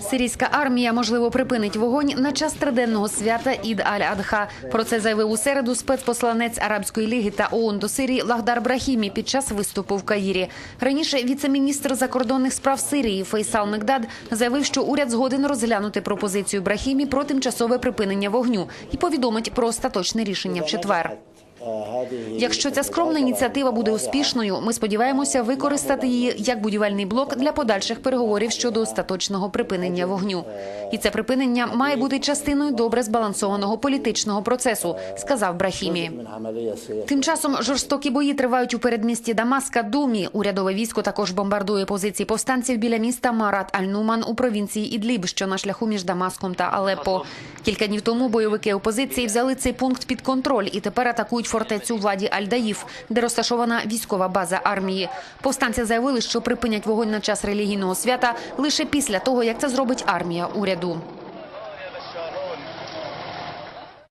Сирійська армія можливо припинить вогонь на час триденного свята Ід Аль-Адха. Про це заявив у середу спецпосланець Арабської ліги та ООН до Сирії Лахдар Брахімі під час виступу в Каїрі. Раніше віце-міністр закордонних справ Сирії Фейсал Мегдад заявив, що уряд згоден розглянути пропозицію Брахімі про тимчасове припинення вогню і повідомить про остаточне рішення в четвер. Якщо ця скромна ініціатива буде успішною, ми сподіваємося використати її як будівельний блок для подальших переговорів щодо остаточного припинення вогню. І це припинення має бути частиною добре збалансованого політичного процесу, сказав Брахімі. Тим часом жорстокі бої тривають у передмісті Дамаска. Думі урядове військо також бомбардує позиції повстанців біля міста Марат Аль-Нуман у провінції Ідліб, що на шляху між Дамаском та Алеппо. Кілька днів тому бойовики опозиції взяли цей пункт під контроль і тепер атакують фортецю владі Аль-Даїф, де розташована військова база армії. Повстанці заявили, що припинять вогонь на час релігійного свята лише після того, як це зробить армія уряду.